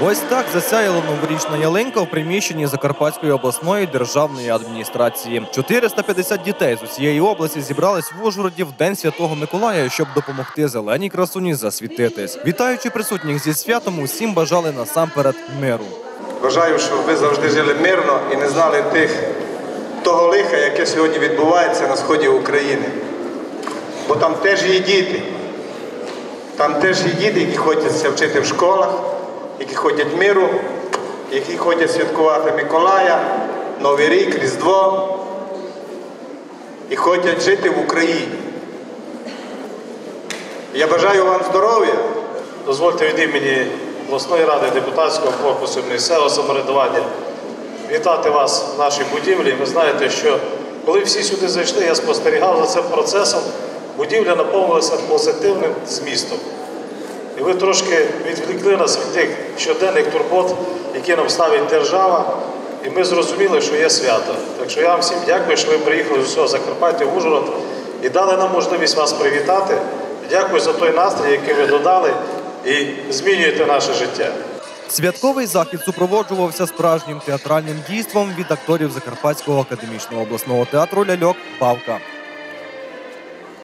Ось так засяяла новорічна ялинка в приміщенні Закарпатської обласної державної адміністрації. 450 дітей з усієї області зібрались в Ужгороді в день святого Миколая, щоб допомогти зеленій красуні засвітитись. Вітаючи присутніх зі святом, усім бажали насамперед миру. Бажаю, щоб ви завжди жили мирно і не знали тих того лиха, яке сьогодні відбувається на сході України. Бо там теж є діти. Там теж є діти, які хочуть вчити в школах, які ходять миру, які хочуть святкувати Миколая, Новий рік, Різдво і хочуть жити в Україні. Я бажаю вам здоров'я. Дозвольте від імені обласної ради депутатського корпусу місцевого самоврядування вітати вас в нашій будівлі. Ви знаєте, що коли всі сюди зайшли, я спостерігав за цим процесом, будівля наповнилася позитивним змістом. І ви трошки відвлекли нас від тих щоденних турбот, які нам ставить держава, і ми зрозуміли, що є свято. Так що я вам всім дякую, що ви приїхали з усього Закарпаття в Ужгород і дали нам можливість вас привітати. Дякую за той настрій, який ви додали, і змінюєте наше життя. Святковий захід супроводжувався справжнім театральним дійством від акторів Закарпатського академічного обласного театру Ляльок Павка.